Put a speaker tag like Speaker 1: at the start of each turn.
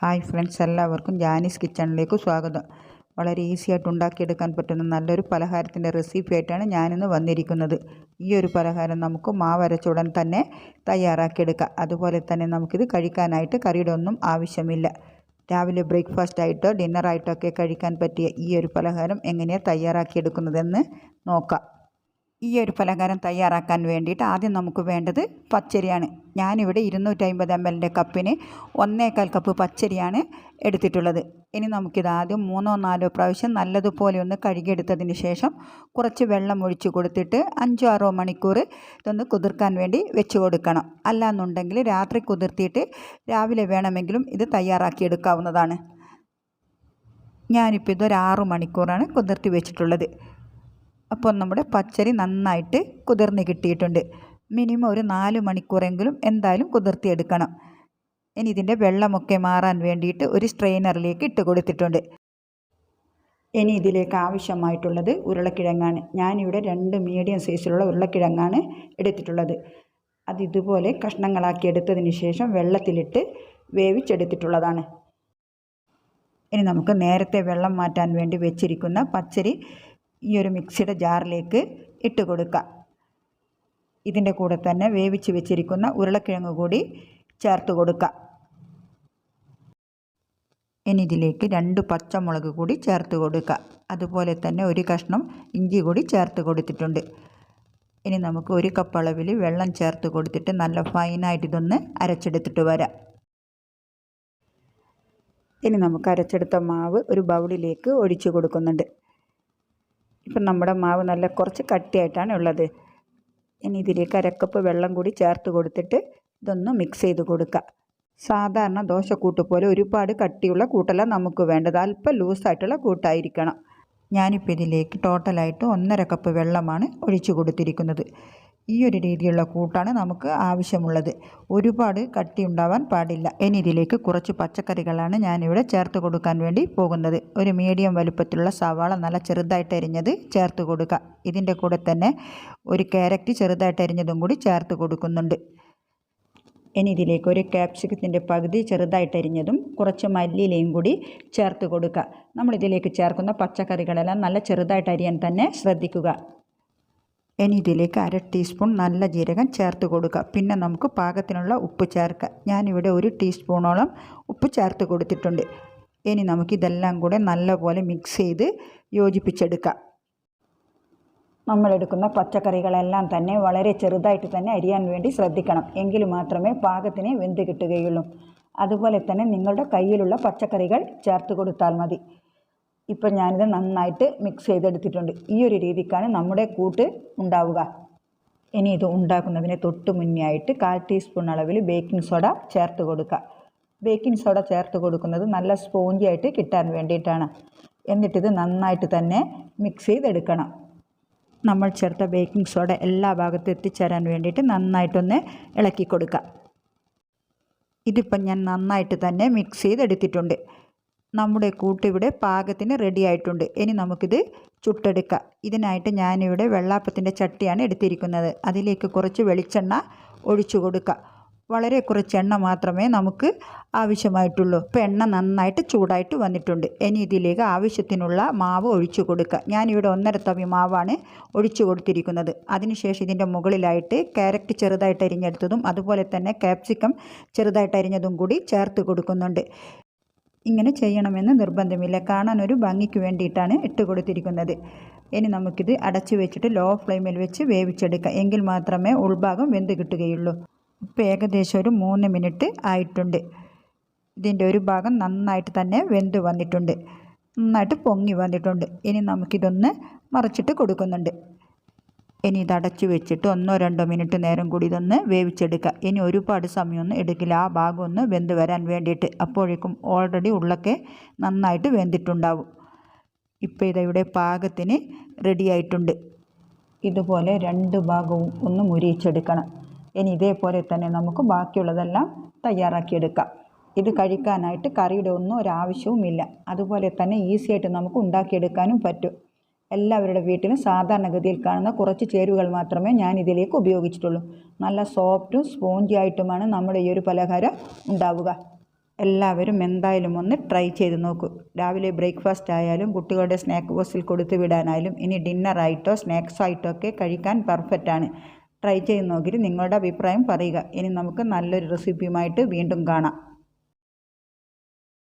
Speaker 1: Hi friends എല്ലാവർക്കും ജാനീസ് കിച്ചണിലേക്ക് സ്വാഗതം. വളരെ ഈസി ആയിട്ട് ഉണ്ടാക്കിയെടുക്കാൻ പറ്റുന്ന നല്ലൊരു പലഹാരത്തിന്റെ റെസിപ്പി ആയിട്ടാണ് ഞാനിന്ന് വന്നിരിക്കുന്നത്. ഈ ഒരു പലഹാരം നമുക്ക് മാവരച്ചുടൻ തന്നെ തയ്യാറാക്കിയെടുക്കാം. അതുപോലെ തന്നെ നമുക്കിത് കഴിക്കാനായിട്ട് കറിയുടെ ഒന്നും ആവശ്യമില്ല. രാവിലെ ബ്രേക്ക്ഫാസ്റ്റ് ആയിട്ടോ ഡിന്നറായിട്ടോ ഒക്കെ കഴിക്കാൻ പറ്റിയ ഈ ഒരു പലഹാരം എങ്ങനെയാണ് തയ്യാറാക്കിയെടുക്കുന്നതെന്ന് നോക്കാം. ഈ ഒരു പലഹാരം തയ്യാറാക്കാൻ വേണ്ടിയിട്ട് ആദ്യം നമുക്ക് വേണ്ടത് പച്ചരിയാണ്. ഞാനിവിടെ ഇരുന്നൂറ്റമ്പത് എം എല്ലിന്റെ കപ്പിന് ഒന്നേകാൽ കപ്പ് പച്ചരിയാണ് എടുത്തിട്ടുള്ളത്. ഇനി നമുക്കിത് ആദ്യം മൂന്നോ നാലോ പ്രാവശ്യം നല്ലതുപോലെ ഒന്ന് കഴുകിയെടുത്തതിന് ശേഷം കുറച്ച് വെള്ളം ഒഴിച്ച് കൊടുത്തിട്ട് അഞ്ചോ ആറോ മണിക്കൂർ ഇതൊന്ന് കുതിർക്കാൻ വേണ്ടി വെച്ച് കൊടുക്കണം. അല്ലാന്നുണ്ടെങ്കിൽ രാത്രി കുതിർത്തിയിട്ട് രാവിലെ വേണമെങ്കിലും ഇത് തയ്യാറാക്കിയെടുക്കാവുന്നതാണ് ഞാനിപ്പോൾ ഇതൊരു ആറു മണിക്കൂറാണ് കുതിർത്തി വെച്ചിട്ടുള്ളത്. അപ്പോൾ നമ്മുടെ പച്ചരി നന്നായിട്ട് കുതിർന്ന് കിട്ടിയിട്ടുണ്ട്. മിനിമം ഒരു നാല് മണിക്കൂറെങ്കിലും എന്തായാലും കുതിർത്തിയെടുക്കണം. ഇനി ഇതിന്റെ വെള്ളമൊക്കെ മാറാൻ വേണ്ടിയിട്ട് ഒരു സ്ട്രെയിനറിലേക്ക് ഇട്ട് കൊടുത്തിട്ടുണ്ട്. ഇനി ഇതിലേക്ക് ആവശ്യമായിട്ടുള്ളത് ഉരുളക്കിഴങ്ങാണ്. ഞാനിവിടെ രണ്ട് മീഡിയം സൈസിലുള്ള ഉരുളക്കിഴങ്ങാണ് എടുത്തിട്ടുള്ളത്. അത് ഇതുപോലെ കഷ്ണങ്ങളാക്കി എടുത്തതിന് ശേഷം വെള്ളത്തിലിട്ട് വേവിച്ചെടുത്തിട്ടുള്ളതാണ്. ഇനി നമുക്ക് നേരത്തെ വെള്ളം മാറ്റാൻ വേണ്ടി വെച്ചിരിക്കുന്ന പച്ചരി ഈ ഒരു മിക്സിയുടെ ജാറിലേക്ക് ഇട്ട് കൊടുക്കുക. ഇതിന്റെ കൂടെ തന്നെ വേവിച്ച് വെച്ചിരിക്കുന്ന ഉരുളക്കിഴങ്ങ് കൂടി ചേർത്ത് കൊടുക്കുക. ഇനി ഇതിലേക്ക് രണ്ട് പച്ചമുളക് കൂടി ചേർത്ത് കൊടുക്കുക. അതുപോലെ തന്നെ ഒരു കഷ്ണം ഇഞ്ചി കൂടി ചേർത്ത് കൊടുത്തിട്ടുണ്ട്. ഇനി നമുക്ക് ഒരു കപ്പ് അളവിൽ വെള്ളം ചേർത്ത് കൊടുത്തിട്ട് നല്ല ഫൈനായിട്ട് ഇതൊന്ന് അരച്ചെടുത്തിട്ട് വരാം. ഇനി നമുക്ക് അരച്ചെടുത്ത മാവ് ഒരു ബൗളിലേക്ക് ഒഴിച്ചു കൊടുക്കുന്നുണ്ട്. ഇപ്പം നമ്മുടെ മാവ് നല്ല കുറച്ച് കട്ടിയായിട്ടാണ് ഉള്ളത്. ഇനി ഇതിലേക്ക് അരക്കപ്പ് വെള്ളം കൂടി ചേർത്ത് കൊടുത്തിട്ട് ഇതൊന്ന് മിക്സ് ചെയ്ത് കൊടുക്കുക സാധാരണ ദോശക്കൂട്ട് പോലെ ഒരുപാട് കട്ടിയുള്ള കൂട്ടല്ല നമുക്ക് വേണ്ടത്. അല്പം ലൂസായിട്ടുള്ള കൂട്ടായിരിക്കണം. ഞാനിപ്പോൾ ഇതിലേക്ക് ടോട്ടലായിട്ട് ഒന്നര കപ്പ് വെള്ളമാണ് ഒഴിച്ചു കൊടുത്തിരിക്കുന്നത്. ഈ ഒരു രീതിയിലുള്ള കൂട്ടാണ് നമുക്ക് ആവശ്യമുള്ളത്. ഒരുപാട് കട്ടി ഉണ്ടാവാൻ പാടില്ല. ഇനി ഇതിലേക്ക് കുറച്ച് പച്ചക്കറികളാണ് ഞാനിവിടെ ചേർത്ത് കൊടുക്കാൻ വേണ്ടി പോകുന്നത്. ഒരു മീഡിയം വലുപ്പത്തിലുള്ള സവാള നല്ല ചെറുതായിട്ട് അരിഞ്ഞത് ചേർത്ത് കൊടുക്കുക ഇതിന്റെ കൂടെ തന്നെ ഒരു ക്യാരറ്റ് ചെറുതായിട്ട് അരിഞ്ഞതും കൂടി ചേർത്ത് കൊടുക്കുന്നുണ്ട്. ഇനി ഇതിലേക്ക് ഒരു ക്യാപ്സിക്കത്തിന്റെ പകുതി ചെറുതായിട്ട് അരിഞ്ഞതും കുറച്ച് മല്ലിയിലയും കൂടി ചേർത്ത് കൊടുക്കുക നമ്മളിതിലേക്ക് ചേർക്കുന്ന പച്ചക്കറികളെല്ലാം നല്ല ചെറുതായിട്ട് അരിയാൻ തന്നെ ശ്രദ്ധിക്കുക. ഇനി ഇതിലേക്ക് അര ടീസ്പൂൺ നല്ല ജീരകം ചേർത്ത് കൊടുക്കുക. പിന്നെ നമുക്ക് പാകത്തിനുള്ള ഉപ്പ് ചേർക്കുക ഞാനിവിടെ ഒരു ടീസ്പൂണോളം ഉപ്പ് ചേർത്ത് കൊടുത്തിട്ടുണ്ട്. ഇനി നമുക്കിതെല്ലാം കൂടെ നല്ലപോലെ മിക്സ് ചെയ്ത് യോജിപ്പിച്ചെടുക്കാം. നമ്മളെടുക്കുന്ന പച്ചക്കറികളെല്ലാം തന്നെ വളരെ ചെറുതായിട്ട് തന്നെ അരിയാൻ വേണ്ടി ശ്രദ്ധിക്കണം. എങ്കിൽ മാത്രമേ പാകത്തിന് വെന്ത് കിട്ടുകയുള്ളൂ. അതുപോലെ തന്നെ നിങ്ങളുടെ കയ്യിലുള്ള പച്ചക്കറികൾ ചേർത്ത് കൊടുത്താൽ മതി. ഇപ്പം ഞാനിത് നന്നായിട്ട് മിക്സ് ചെയ്തെടുത്തിട്ടുണ്ട്. ഈ ഒരു രീതിക്കാണ് നമ്മുടെ കൂട്ട് ഉണ്ടാവുക. ഇനി ഇത് ഉണ്ടാക്കുന്നതിന് തൊട്ട് മുന്നേ ആയിട്ട് കാൽ ടീസ്പൂൺ അളവിൽ ബേക്കിംഗ് സോഡ ചേർത്ത് കൊടുക്കുക. ബേക്കിംഗ് സോഡ ചേർത്ത് കൊടുക്കുന്നത് നല്ല സ്പോഞ്ചി ആയിട്ട് കിട്ടാൻ വേണ്ടിയിട്ടാണ്. എന്നിട്ടിത് നന്നായിട്ട് തന്നെ മിക്സ് ചെയ്തെടുക്കണം. നമ്മൾ ചേർത്ത ബേക്കിംഗ് സോഡ എല്ലാ ഭാഗത്തും എത്തിച്ചേരാൻ വേണ്ടിയിട്ട് നന്നായിട്ടൊന്ന് ഇളക്കി കൊടുക്കുക. ഇതിപ്പം ഞാൻ നന്നായിട്ട് തന്നെ മിക്സ് ചെയ്തെടുത്തിട്ടുണ്ട്. നമ്മുടെ കൂട്ടിവിടെ പാകത്തിന് റെഡി ആയിട്ടുണ്ട്. ഇനി നമുക്കിത് ചുട്ടെടുക്കാം. ഇതിനായിട്ട് ഞാനിവിടെ വെള്ളാപ്പത്തിന്റെ ചട്ടിയാണ് എടുത്തിരിക്കുന്നത്. അതിലേക്ക് കുറച്ച് വെളിച്ചെണ്ണ ഒഴിച്ചു കൊടുക്കുക വളരെ കുറച്ച് എണ്ണ മാത്രമേ നമുക്ക് ആവശ്യമായിട്ടുള്ളൂ. ഇപ്പോൾ എണ്ണ നന്നായിട്ട് ചൂടായിട്ട് വന്നിട്ടുണ്ട്. ഇനി ഇതിലേക്ക് ആവശ്യത്തിനുള്ള മാവ് ഒഴിച്ചു കൊടുക്കുക ഞാനിവിടെ ഒന്നര തവി മാവാണ് ഒഴിച്ചു കൊടുത്തിരിക്കുന്നത്. അതിനുശേഷം ഇതിന്റെ മുകളിലായിട്ട് ക്യാരറ്റ് ചെറുതായിട്ട് അരിഞ്ഞെടുത്തതും അതുപോലെ തന്നെ ക്യാപ്സിക്കം ചെറുതായിട്ട് അരിഞ്ഞതും കൂടി ചേർത്ത് കൊടുക്കുന്നുണ്ട്. ഇങ്ങനെ ചെയ്യണമെന്ന് നിർബന്ധമില്ല. കാണാൻ ഒരു ഭംഗിക്ക് വേണ്ടിയിട്ടാണ് ഇട്ട് കൊടുത്തിരിക്കുന്നത്. ഇനി നമുക്കിത് അടച്ചു വെച്ചിട്ട് ലോ ഫ്ലെയിമിൽ വെച്ച് വേവിച്ചെടുക്കാം. എങ്കിൽ മാത്രമേ ഉൾഭാഗം വെന്ത് കിട്ടുകയുള്ളൂ. ഇപ്പോൾ ഏകദേശം ഒരു മൂന്ന് മിനിറ്റ് ആയിട്ടുണ്ട്. ഇതിന്റെ ഒരു ഭാഗം നന്നായിട്ട് തന്നെ വെന്ത് വന്നിട്ടുണ്ട്. നന്നായിട്ട് പൊങ്ങി വന്നിട്ടുണ്ട്. ഇനി നമുക്കിതൊന്ന് മറിച്ചിട്ട് കൊടുക്കുന്നുണ്ട്. ഇനി ഇത് അടച്ചു വെച്ചിട്ട് ഒന്നോ രണ്ടോ മിനിറ്റ് നേരം കൂടി ഇതൊന്ന് വേവിച്ചെടുക്കുക. ഇനി ഒരുപാട് സമയമൊന്നും എടുക്കില്ല. ആ ഭാഗം ഒന്ന് വെന്ത് വരാൻ വേണ്ടിയിട്ട് അപ്പോഴേക്കും ഓൾറെഡി ഉള്ളൊക്കെ നന്നായിട്ട് വെന്തിട്ടുണ്ടാവും. ഇപ്പോൾ ഇതയുടെ പാകത്തിന് റെഡിയായിട്ടുണ്ട് ഇതുപോലെ രണ്ട് ഭാഗവും ഒന്ന് മുരിയിച്ചെടുക്കണം. ഇനി ഇതേപോലെ തന്നെ നമുക്ക് ബാക്കിയുള്ളതെല്ലാം തയ്യാറാക്കിയെടുക്കാം. ഇത് കഴിക്കാനായിട്ട് കറിയുടെ ഒന്നും ഒരാവശ്യവുമില്ല. അതുപോലെ തന്നെ ഈസിയായിട്ട് നമുക്ക് ഉണ്ടാക്കിയെടുക്കാനും പറ്റും. എല്ലാവരുടെ വീട്ടിലും സാധാരണഗതിയിൽ കാണുന്ന കുറച്ച് ചേരുവകൾ മാത്രമേ ഞാൻ ഇതിലേക്ക് ഉപയോഗിച്ചിട്ടുള്ളൂ. നല്ല സോഫ്റ്റും സ്പോഞ്ചി ആയിട്ടുമാണ് നമ്മുടെ ഈ ഒരു പലഹാരം ഉണ്ടാവുക. എല്ലാവരും എന്തായാലും ഒന്ന് ട്രൈ ചെയ്ത് നോക്കൂ. രാവിലെ ബ്രേക്ക്ഫാസ്റ്റ് ആയാലും കുട്ടികളുടെ സ്നാക്ക് ബോക്സിൽ കൊടുത്തു വിടാനായാലും ഇനി ഡിന്നറായിട്ടോ സ്നാക്സായിട്ടോ ഒക്കെ കഴിക്കാൻ പെർഫെക്റ്റ് ആണ്. ട്രൈ ചെയ്ത് നോക്കിയിട്ട് നിങ്ങളുടെ അഭിപ്രായം പറയുക. ഇനി നമുക്ക് നല്ലൊരു റെസിപ്പിയുമായിട്ട് വീണ്ടും കാണാം.